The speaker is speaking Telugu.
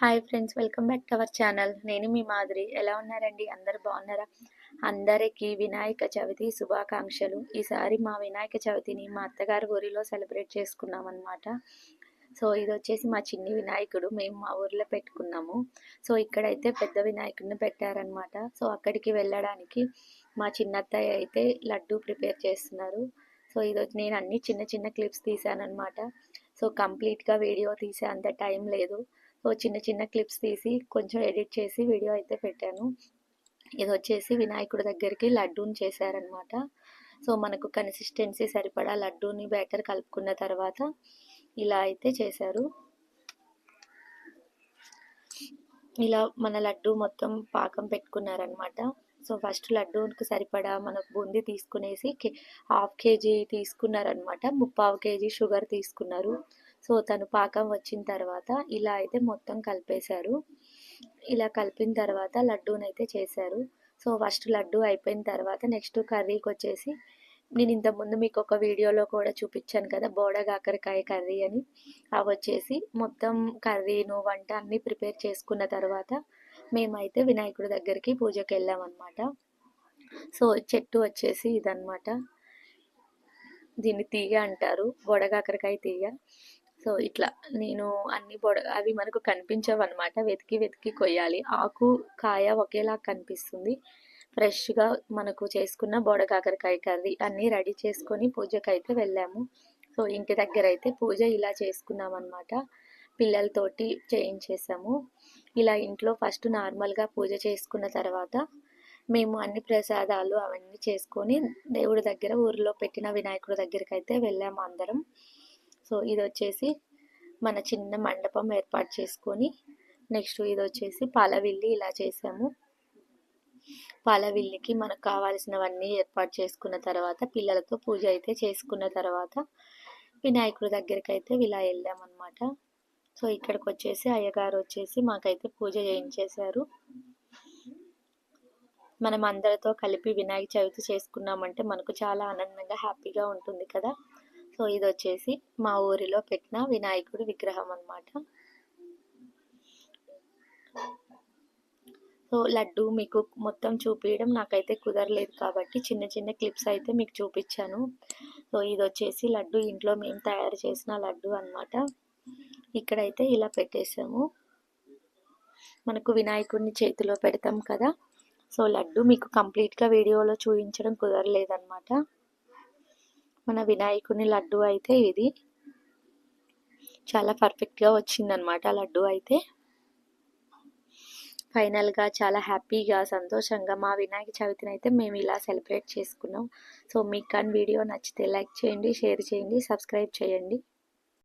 Hi friends welcome back to our channel నేను మీ మాదిరి ఎలా ఉన్నారండి? అందరు బాగున్నారా? అందరికీ వినాయక చవితి శుభాకాంక్షలు. ఈసారి మా వినాయక చవితిని మా అత్తగారి ఊరిలో సెలబ్రేట్ చేసుకున్నాం అనమాట సో ఇది వచ్చేసి మా చిన్ని వినాయకుడు. మేము మా ఊర్లో పెట్టుకున్నాము. సో ఇక్కడైతే పెద్ద వినాయకుడిని పెట్టారనమాట సో అక్కడికి వెళ్ళడానికి మా చిన్నత్తయ్య అయితే లడ్డు ప్రిపేర్ చేస్తున్నారు. సో ఇది వచ్చి నేను అన్ని చిన్న చిన్న క్లిప్స్ తీసానమాట సో కంప్లీట్గా వీడియో తీసే అంత టైం లేదు. చిన్న చిన్న క్లిప్స్ తీసి కొంచెం ఎడిట్ చేసి వీడియో అయితే పెట్టాను. ఇది వచ్చేసి వినాయకుడి దగ్గరికి లడ్డూని చేశారనమాట. సో మనకు కన్సిస్టెన్సీ సరిపడా లడ్డూని బ్యాటర్ కలుపుకున్న తర్వాత ఇలా అయితే చేశారు. ఇలా మన లడ్డు మొత్తం పాకం పెట్టుకున్నారనమాట. సో ఫస్ట్ లడ్డూకి సరిపడా మనకు బూందీ తీసుకునేసి హాఫ్ కేజీ తీసుకున్నారనమాట. ముప్పావు కేజీ షుగర్ తీసుకున్నారు. సో తను పాకం వచ్చిన తర్వాత ఇలా అయితే మొత్తం కలిపేశారు. ఇలా కలిపిన తర్వాత లడ్డూని అయితే చేశారు. సో ఫస్ట్ లడ్డు అయిపోయిన తర్వాత నెక్స్ట్ కర్రీకి వచ్చేసి నేను ఇంతకుముందు మీకు ఒక వీడియోలో కూడా చూపించాను కదా బోడగాకరకాయ కర్రీ అని. అవి వచ్చేసి మొత్తం కర్రీను వంట అన్నీ ప్రిపేర్ చేసుకున్న తర్వాత మేమైతే వినాయకుడి దగ్గరికి పూజకి వెళ్ళామన్నమాట సో చెట్టు వచ్చేసి ఇదన్నమాట. దీన్ని తీగ అంటారు బొడగాకరకాయ తీగ. సో ఇట్లా నేను అన్ని బొడ అవి మనకు కనిపించవు అనమాట వెతికి వెతికి కొయ్యాలి. ఆకు కాయ ఒకేలా కనిపిస్తుంది. ఫ్రెష్గా మనకు చేసుకున్న బోడకాకరకాయ కర్రీ అన్నీ రెడీ చేసుకొని పూజకి అయితే వెళ్ళాము. సో ఇంటి దగ్గర అయితే పూజ ఇలా చేసుకున్నాం అనమాట పిల్లలతోటి చేయించేసాము. ఇలా ఇంట్లో ఫస్ట్ నార్మల్గా పూజ చేసుకున్న తర్వాత మేము అన్ని ప్రసాదాలు అవన్నీ చేసుకొని దేవుడి దగ్గర ఊరిలో పెట్టిన వినాయకుడి దగ్గరికి అయితే వెళ్ళాము అందరం. సో ఇది వచ్చేసి మన చిన్న మండపం ఏర్పాటు చేసుకొని నెక్స్ట్ ఇది వచ్చేసి పాలవిల్లి ఇలా చేసాము. పాలవిల్లికి మనకు కావాల్సినవన్నీ ఏర్పాటు చేసుకున్న తర్వాత పిల్లలతో పూజ అయితే చేసుకున్న తర్వాత వినాయకుడి దగ్గరికి అయితే ఇలా వెళ్ళామన్నమాట. సో ఇక్కడికి వచ్చేసి అయ్యగారు వచ్చేసి మాకైతే పూజ చేయించేశారు. మనం అందరితో కలిపి వినాయక చవితి చేసుకున్నామంటే మనకు చాలా ఆనందంగా హ్యాపీగా ఉంటుంది కదా. సో ఇది వచ్చేసి మా ఊరిలో పెట్టిన వినాయకుడి విగ్రహం అనమాట సో లడ్డు మీకు మొత్తం చూపించడం నాకైతే కుదరలేదు కాబట్టి చిన్న చిన్న క్లిప్స్ అయితే మీకు చూపించాను సో ఇది వచ్చేసి లడ్డు ఇంట్లో మేము తయారు చేసిన లడ్డు అనమాట ఇక్కడైతే ఇలా పెట్టేసాము. మనకు వినాయకుడిని చేతిలో పెడతాం కదా. సో లడ్డు మీకు కంప్లీట్గా వీడియోలో చూపించడం కుదరలేదన్నమాట. మన వినాయకుని లడ్డు అయితే ఇది. చాలా పర్ఫెక్ట్గా వచ్చిందనమాట లడ్డు అయితే. ఫైనల్గా చాలా హ్యాపీగా సంతోషంగా మా వినాయక చవితిని అయితే మేము ఇలా సెలబ్రేట్ చేసుకున్నాం. సో మీకు కానీ వీడియో నచ్చితే లైక్ చేయండి షేర్ చేయండి సబ్స్క్రైబ్ చేయండి.